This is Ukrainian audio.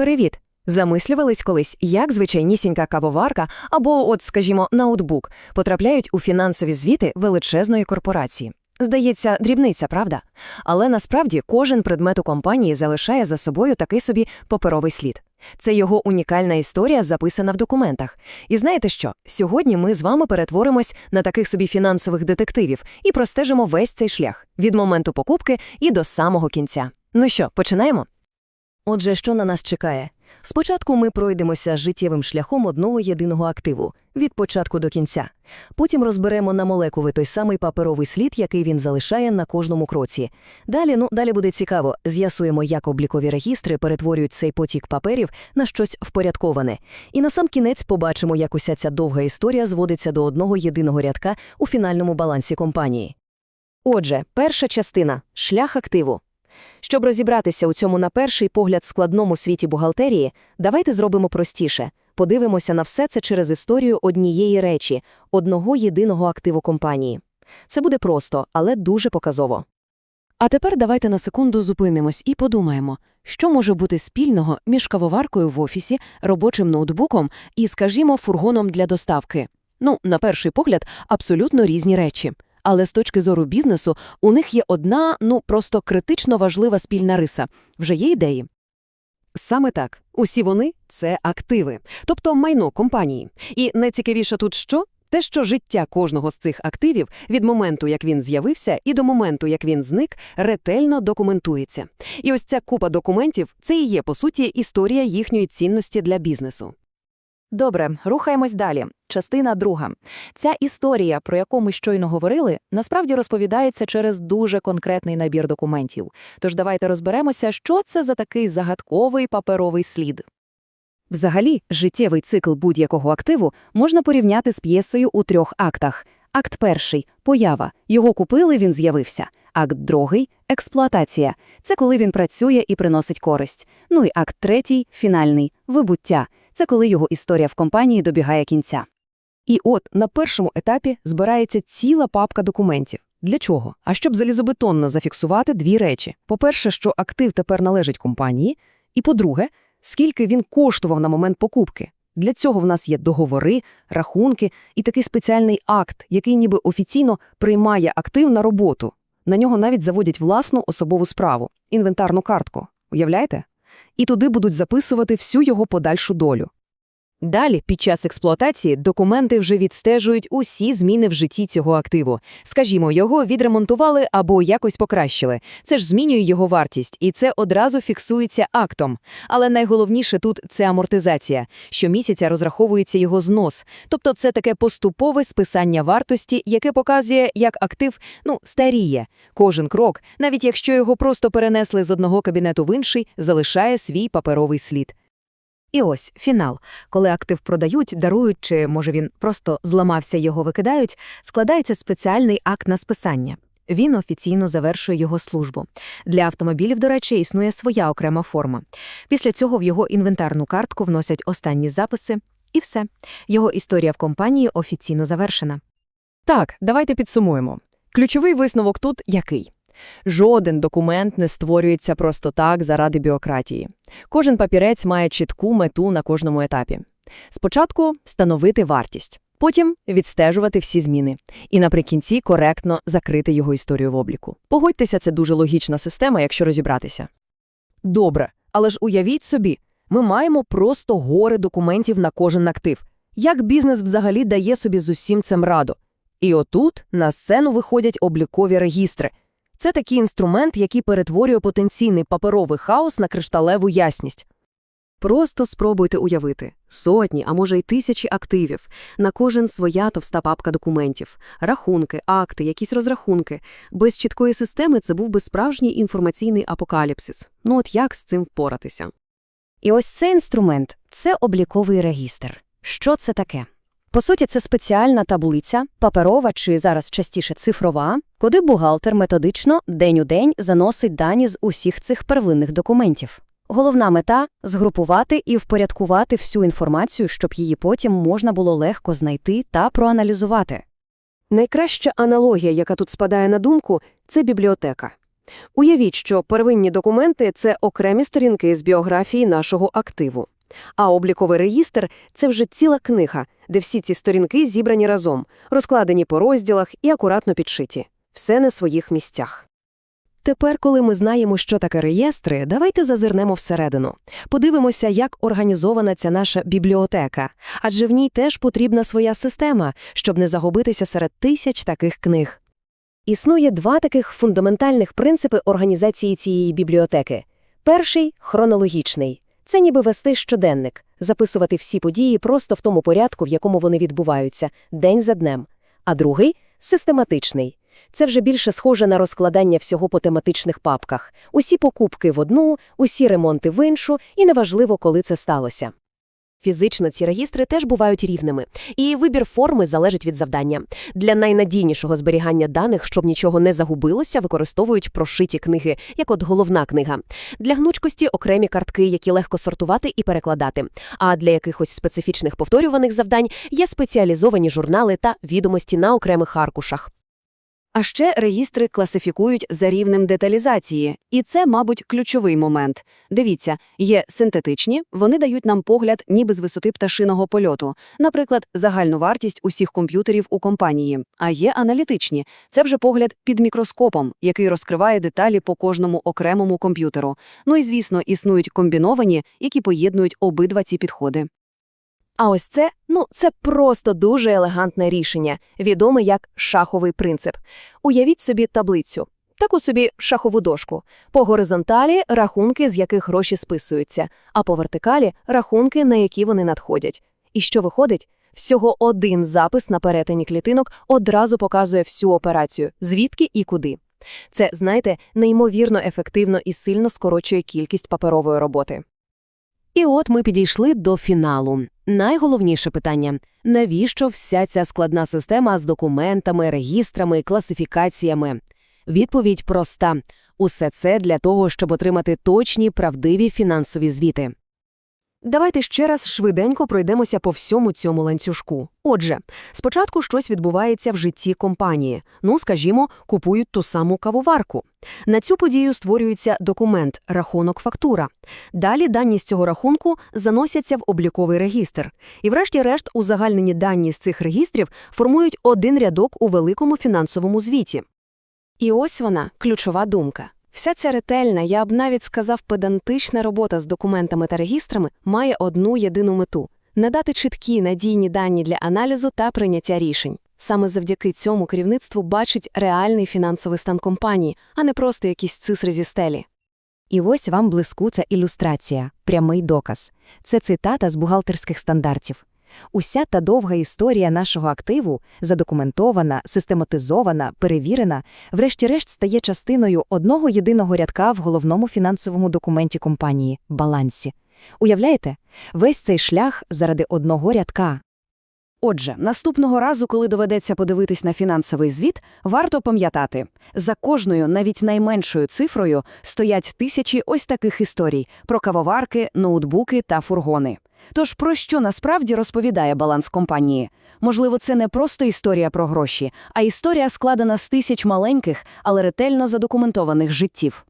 Привіт! Замислювались колись, як звичайнісінька кавоварка або, от, скажімо, ноутбук потрапляють у фінансові звіти величезної корпорації. Здається, дрібниця, правда? Але насправді кожен предмет у компанії залишає за собою такий собі паперовий слід. Це його унікальна історія, записана в документах. І знаєте що? Сьогодні ми з вами перетворимось на таких собі фінансових детективів і простежимо весь цей шлях від моменту покупки і до самого кінця. Ну що, починаємо? Отже, що на нас чекає? Спочатку ми пройдемося життєвим шляхом одного єдиного активу від початку до кінця. Потім розберемо на молекули той самий паперовий слід, який він залишає на кожному кроці. Далі, ну далі буде цікаво. З'ясуємо, як облікові регістри перетворюють цей потік паперів на щось впорядковане. І на сам кінець побачимо, як уся ця довга історія зводиться до одного єдиного рядка у фінальному балансі компанії. Отже, перша частина шлях активу. Щоб розібратися у цьому на перший погляд складному світі бухгалтерії, давайте зробимо простіше. Подивимося на все це через історію однієї речі, одного єдиного активу компанії. Це буде просто, але дуже показово. А тепер давайте на секунду зупинимось і подумаємо, що може бути спільного між кавоваркою в офісі, робочим ноутбуком і, скажімо, фургоном для доставки. Ну, на перший погляд, абсолютно різні речі. Але з точки зору бізнесу у них є одна, ну просто критично важлива спільна риса. Вже є ідеї. Саме так. Усі вони це активи, тобто майно компанії. І найцікавіше тут що? Те, що життя кожного з цих активів від моменту, як він з'явився, і до моменту, як він зник, ретельно документується. І ось ця купа документів це і є, по суті, історія їхньої цінності для бізнесу. Добре, рухаємось далі. Частина друга. Ця історія, про яку ми щойно говорили, насправді розповідається через дуже конкретний набір документів. Тож давайте розберемося, що це за такий загадковий паперовий слід. Взагалі, життєвий цикл будь-якого активу можна порівняти з п'єсою у трьох актах. Акт перший поява. Його купили, він з'явився. Акт другий експлуатація. Це коли він працює і приносить користь. Ну і акт третій фінальний вибуття. Це коли його історія в компанії добігає кінця. І от на першому етапі збирається ціла папка документів. Для чого? А щоб залізобетонно зафіксувати дві речі: по-перше, що актив тепер належить компанії, і по-друге, скільки він коштував на момент покупки. Для цього в нас є договори, рахунки і такий спеціальний акт, який ніби офіційно приймає актив на роботу. На нього навіть заводять власну особову справу інвентарну картку. Уявляєте? І туди будуть записувати всю його подальшу долю. Далі, під час експлуатації, документи вже відстежують усі зміни в житті цього активу. Скажімо, його відремонтували або якось покращили. Це ж змінює його вартість, і це одразу фіксується актом. Але найголовніше тут це амортизація. Щомісяця розраховується його знос. Тобто це таке поступове списання вартості, яке показує, як актив ну, старіє. Кожен крок, навіть якщо його просто перенесли з одного кабінету в інший, залишає свій паперовий слід. І ось фінал. Коли актив продають, дарують, чи, може, він просто зламався, його викидають, складається спеціальний акт на списання. Він офіційно завершує його службу. Для автомобілів, до речі, існує своя окрема форма. Після цього в його інвентарну картку вносять останні записи, і все. Його історія в компанії офіційно завершена. Так, давайте підсумуємо. Ключовий висновок тут який? Жоден документ не створюється просто так заради бюрократії. Кожен папірець має чітку мету на кожному етапі. Спочатку встановити вартість, потім відстежувати всі зміни, і наприкінці коректно закрити його історію в обліку. Погодьтеся, це дуже логічна система, якщо розібратися. Добре, але ж уявіть собі, ми маємо просто гори документів на кожен актив. Як бізнес взагалі дає собі з усім цим раду? І отут на сцену виходять облікові регістри. Це такий інструмент, який перетворює потенційний паперовий хаос на кришталеву ясність. Просто спробуйте уявити сотні, а може й тисячі активів, на кожен своя товста папка документів, рахунки, акти, якісь розрахунки. Без чіткої системи це був би справжній інформаційний апокаліпсис. Ну от як з цим впоратися? І ось цей інструмент це обліковий регістр. Що це таке? По суті, це спеціальна таблиця, паперова чи зараз частіше цифрова, куди бухгалтер методично день у день заносить дані з усіх цих первинних документів. Головна мета згрупувати і впорядкувати всю інформацію, щоб її потім можна було легко знайти та проаналізувати. Найкраща аналогія, яка тут спадає на думку, це бібліотека. Уявіть, що первинні документи – це окремі сторінки з біографії нашого активу. А обліковий реєстр – це вже ціла книга, де всі ці сторінки зібрані разом, розкладені по розділах і акуратно підшиті. Все на своїх місцях. Тепер, коли ми знаємо, що таке реєстри, давайте зазирнемо всередину. Подивимося, як організована ця наша бібліотека. Адже в ній теж потрібна своя система, щоб не загубитися серед тисяч таких книг. Існує два таких фундаментальних принципи організації цієї бібліотеки. Перший – хронологічний. Це ніби вести щоденник, записувати всі події просто в тому порядку, в якому вони відбуваються, день за днем. А другий – систематичний. Це вже більше схоже на розкладання всього по тематичних папках. Усі покупки в одну, усі ремонти в іншу, і неважливо, коли це сталося. Фізично ці регістри теж бувають рівними, і вибір форми залежить від завдання. Для найнадійнішого зберігання даних, щоб нічого не загубилося, використовують прошиті книги, як от головна книга. Для гнучкості окремі картки, які легко сортувати і перекладати. А для якихось специфічних повторюваних завдань є спеціалізовані журнали та відомості на окремих аркушах. А ще реєстри класифікують за рівнем деталізації, і це, мабуть, ключовий момент. Дивіться, є синтетичні, вони дають нам погляд ніби з висоти пташиного польоту, наприклад, загальну вартість усіх комп'ютерів у компанії. А є аналітичні, це вже погляд під мікроскопом, який розкриває деталі по кожному окремому комп'ютеру. Ну і, звісно, існують комбіновані, які поєднують обидва ці підходи. А ось це, ну, це просто дуже елегантне рішення, відоме як шаховий принцип. Уявіть собі таблицю, таку собі шахову дошку. По горизонталі – рахунки, з яких гроші списуються, а по вертикалі – рахунки, на які вони надходять. І що виходить? Всього один запис на перетині клітинок одразу показує всю операцію, звідки і куди. Це, знаєте, неймовірно ефективно і сильно скорочує кількість паперової роботи. І от ми підійшли до фіналу. Найголовніше питання – навіщо вся ця складна система з документами, регістрами, класифікаціями? Відповідь проста – усе це для того, щоб отримати точні, правдиві фінансові звіти. Давайте ще раз швиденько пройдемося по всьому цьому ланцюжку. Отже, спочатку щось відбувається в житті компанії. Ну, скажімо, купують ту саму кавоварку. На цю подію створюється документ рахунок-фактура. Далі дані з цього рахунку заносяться в обліковий регістр. І врешті-решт узагальнені дані з цих регістрів формують один рядок у великому фінансовому звіті. І ось вона, ключова думка. Вся ця ретельна, я б навіть сказав, педантична робота з документами та регістрами має одну єдину мету – надати чіткі, надійні дані для аналізу та прийняття рішень. Саме завдяки цьому керівництво бачить реальний фінансовий стан компанії, а не просто якісь цифри зі стелі. І ось вам блискуча ілюстрація, прямий доказ. Це цитата з бухгалтерських стандартів. Уся та довга історія нашого активу, задокументована, систематизована, перевірена, врешті-решт стає частиною одного єдиного рядка в головному фінансовому документі компанії – балансі. Уявляєте? Весь цей шлях заради одного рядка. Отже, наступного разу, коли доведеться подивитись на фінансовий звіт, варто пам'ятати, за кожною, навіть найменшою цифрою, стоять тисячі ось таких історій про кавоварки, ноутбуки та фургони. Тож про що насправді розповідає баланс компанії? Можливо, це не просто історія про гроші, а історія складена з тисяч маленьких, але ретельно задокументованих життів.